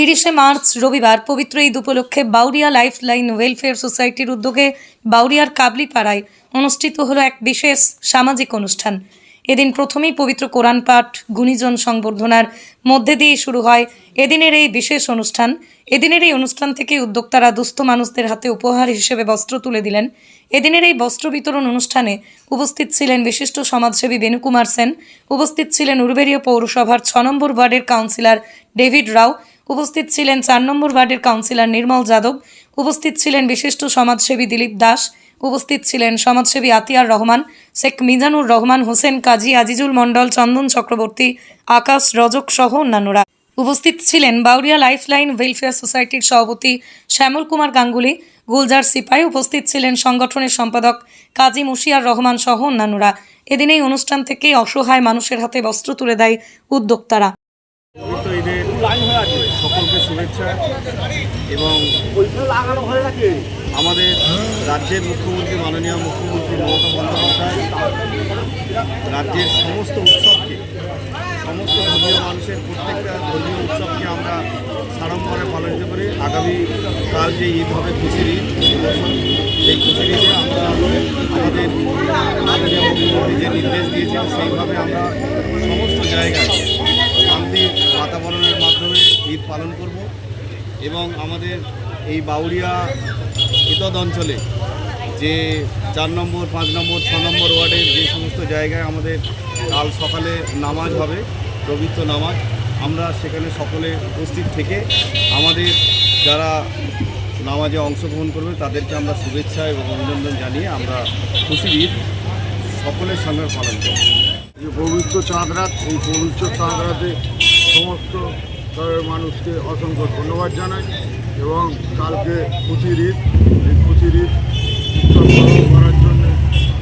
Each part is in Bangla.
তিরিশে মার্চ রবিবার পবিত্র ঈদ উপলক্ষে বাউরিয়া লাইফ লাইন ওয়েলফেয়ার সোসাইটির উদ্যোগে বাউরিয়ার কাবলিপাড়ায় অনুষ্ঠিত হলো এক বিশেষ সামাজিক অনুষ্ঠান। এদিন প্রথমেই পবিত্র কোরআন পাঠ, গুণীজন সংবর্ধনার মধ্যে দিয়ে শুরু হয় এদিনের এই বিশেষ অনুষ্ঠান। এদিনের এই অনুষ্ঠান থেকে উদ্যোক্তারা দুস্থ মানুষদের হাতে উপহার হিসেবে বস্ত্র তুলে দিলেন। এদিনের এই বস্ত্র বিতরণ অনুষ্ঠানে উপস্থিত ছিলেন বিশিষ্ট সমাজসেবী বেনুকুমার সেন, উপস্থিত ছিলেন উরবেরিয়া পৌরসভার ছ নম্বর ওয়ার্ডের কাউন্সিলর ডেভিড রাও, উপস্থিত ছিলেন চার নম্বর ওয়ার্ডের কাউন্সিলর নির্মল যাদব, উপস্থিত ছিলেন বিশিষ্ট সমাজসেবী দিলীপ দাস উপস্থিত ছিলেন সমাজসেবী আতিয়ার রহমান শেখ মিজানুর রহমান হোসেন কাজী আজিজুল মণ্ডল চন্দন চক্রবর্তী আকাশ রজক সহ অন্যান্যরা উপস্থিত ছিলেন বাউরিয়া লাইফলাইন ওয়েলফেয়ার সোসাইটির সভাপতি শ্যামল কুমার গাঙ্গুলি গুলজার সিপাই উপস্থিত ছিলেন সংগঠনের সম্পাদক কাজী মুশিয়ার রহমান সহ অন্যান্যরা। এদিন এই অনুষ্ঠান থেকে অসহায় মানুষের হাতে বস্ত্র তুলে দেয় উদ্যোক্তারা। সকলকে শুভেচ্ছা এবং আমাদের রাজ্যের মুখ্যমন্ত্রী, মাননীয় মুখ্যমন্ত্রী মমতা বন্দ্যোপাধ্যায় রাজ্যের সমস্ত উৎসবকে, সমস্ত ধর্মীয় মানুষের প্রত্যেকটা ধর্মীয় উৎসবকে আমরা সাড়ম্বরে পালিত করে আগামী কাল যে ঈদ হবে, খুশির ঈদ সেই খুশির ঈদে আমরা আমাদের মাননীয় মুখ্যমন্ত্রী যে নির্দেশ দিয়েছেন, সেইভাবে আমরা সমস্ত জায়গায় শান্তির বাতাবরণের মাধ্যমে ঈদ পালন করব এবং আমাদের এই বাউরিয়া ইতদ অঞ্চলে যে চার নম্বর, পাঁচ নম্বর, ছ নম্বর ওয়ার্ডের যে সমস্ত জায়গায় আমাদের কাল সকালে নামাজ হবে, পবিত্র নামাজ, আমরা সেখানে সকলে উপস্থিত থেকে আমাদের যারা নামাজে অংশগ্রহণ করবে, তাদেরকে আমরা শুভেচ্ছা এবং অভিনন্দন জানিয়ে আমরা খুশির ঈদ সকলের সঙ্গে পালন করব। যে পবিত্র চাঁদ রাত, এই পবিত্র চাঁদ রাতে সমস্ত মানুষকে অসংখ্য ধন্যবাদ জানাই। এবং কালকে খুশির ঈদ এই খুশির ঈদ উৎসব পালন করার জন্য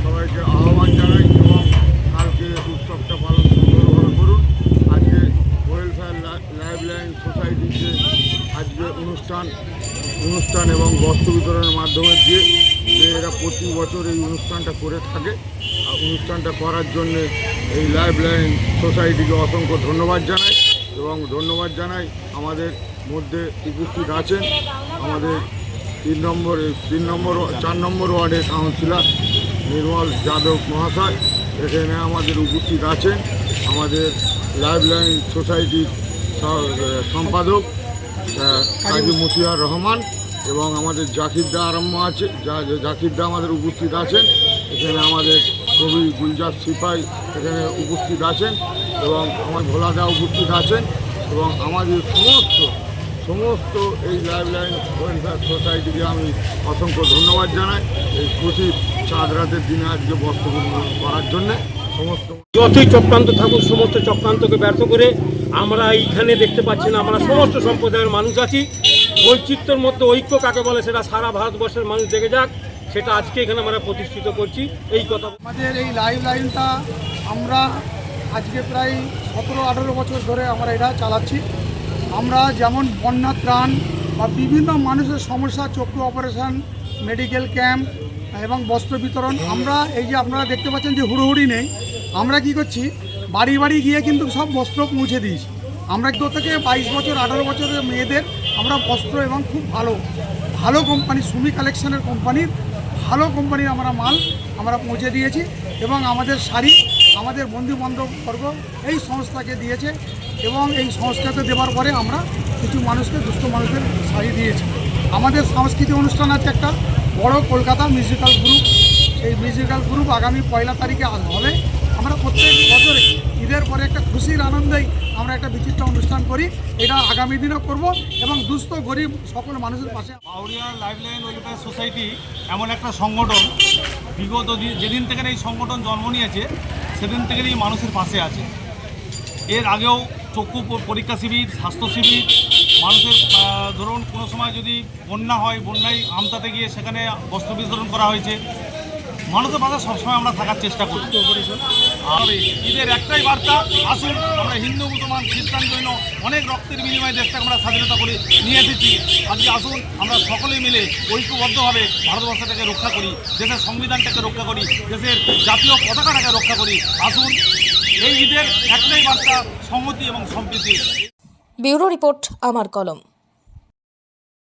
সবাইকে আহ্বান জানাই এবং কালকে উৎসবটা পালন সুন্দরভাবে করুন। আজকে ওয়েলফেয়ার লাইফ লাইন সোসাইটিতে আজকে অনুষ্ঠান অনুষ্ঠান এবং বস্ত্র বিতরণের মাধ্যমে দিয়ে যে এরা প্রতি বছর এই অনুষ্ঠানটা করে থাকে। আর অনুষ্ঠানটা করার জন্য এই লাইফ লাইন সোসাইটিকে অসংখ্য ধন্যবাদ জানাই এবং ধন্যবাদ জানাই আমাদের মধ্যে উপস্থিত আছেন আমাদের তিন নম্বর তিন নম্বর, চার নম্বর ওয়ার্ডের কাউন্সিলর নির্মল যাদব মহাশয়। এখানে আমাদের উপস্থিত আছেন আমাদের লাইফ লাইন সোসাইটির সম্পাদক কাজী মুশিয়ার রহমান এবং আমাদের জাকিরদা আরম্ভ আছে জাকিরদা আমাদের উপস্থিত আছেন। এখানে আমাদের কবি গুলজার সিপাই এখানে উপস্থিত আছেন এবং আমার ভোলাদা উপস্থিত আছেন এবং আমাদের সমস্ত সমস্ত এই লাইফ লাইন ওয়েলফেয়ার সোসাইটিকে আমি অসংখ্য ধন্যবাদ জানাই এই খুশির চাঁদ রাতের দিনে আজকে বস্ত্র করার জন্যে। সমস্ত যতই চক্রান্ত থাকুক সমস্ত চক্রান্তকে ব্যর্থ করে আমরা এইখানে দেখতে পাচ্ছি না আমরা সমস্ত সম্প্রদায়ের মানুষ আছি। বৈচিত্র্যের মধ্যে ঐক্য কাকে বলে সেটা সারা ভারতবর্ষের মানুষ দেখে যাক সেটা আজকে এখানে আমরা প্রতিষ্ঠিত করছি। এই কথা আমাদের এই লাইভ লাইনটা আমরা আজকে প্রায় সতেরো আঠেরো বছর ধরে আমরা এটা চালাচ্ছি। আমরা যেমন বন্যা ত্রাণ বা বিভিন্ন মানুষের সমস্যা, চক্ষু অপারেশন মেডিকেল ক্যাম্প এবং বস্ত্র বিতরণ, আমরা এই যে আপনারা দেখতে পাচ্ছেন যে হুড়োহুড়ি নেই, আমরা কি করছি, বাড়ি বাড়ি গিয়ে কিন্তু সব বস্ত্র পৌঁছে দিয়েছি। আমরা দু থেকে বাইশ বছর, আঠারো বছরের মেয়েদের আমরা বস্ত্র এবং খুব ভালো ভালো কোম্পানি সুমি কালেকশনের কোম্পানির ভালো কোম্পানির আমরা মাল আমরা পৌঁছে দিয়েছি এবং আমাদের শাড়ি আমাদের বন্ধু বান্ধব বর্গ এই সংস্থাকে দিয়েছে এবং এই সংস্থাকে দেওয়ার পরে আমরা কিছু মানুষকে দুস্থ মানুষদের শাড়ি দিয়েছি। আমাদের সাংস্কৃতিক অনুষ্ঠান আছে একটা, বড় কলকাতা মিউজিক্যাল গ্রুপ। এই মিউজিক্যাল গ্রুপ আগামী পয়লা তারিখে হবে। আমরা প্রত্যেক বছরে ঈদের পরে একটা খুশির আনন্দেই আমরা একটা বিচিত্র অনুষ্ঠান করি। এটা আগামী দিনও করব এবং দুস্থ, গরিব সকল মানুষের পাশে বাউরিয়া লাইফলাইন ওয়েলফেয়ার সোসাইটি এমন একটা সংগঠন। বিগত যেদিন থেকে এই সংগঠন জন্ম নিয়েছে সেদিন থেকে এই মানুষের পাশে আছে। এর আগেও চক্ষু পরীক্ষা শিবির, স্বাস্থ্য শিবির, মানুষের ধরুন কোনো সময় যদি বন্যা হয়, বন্যায় আমতাতে গিয়ে সেখানে বস্ত্র বিতরণ করা হয়েছে। মানুষের পাশে সবসময় আমরা থাকার চেষ্টা করি। ঈদের একটাই বার্তা, আসুন, আমরা হিন্দু, মুসলমান, খ্রিস্টান, জৈন অনেক রক্তের বিনিময়ে দেশটাকে আমরা স্বাধীনতা করে নিয়ে এসেছি। আজকে আসুন, আমরা সকলেই মিলে ঐক্যবদ্ধভাবে ভারতবর্ষটাকে রক্ষা করি, দেশের সংবিধানটাকে রক্ষা করি, দেশের জাতীয় পতাকাটাকে রক্ষা করি। আসুন, এই ঈদের একটাই বার্তা সংহতি এবং সম্প্রীতি। ব্যুরো রিপোর্ট, আমার কলম।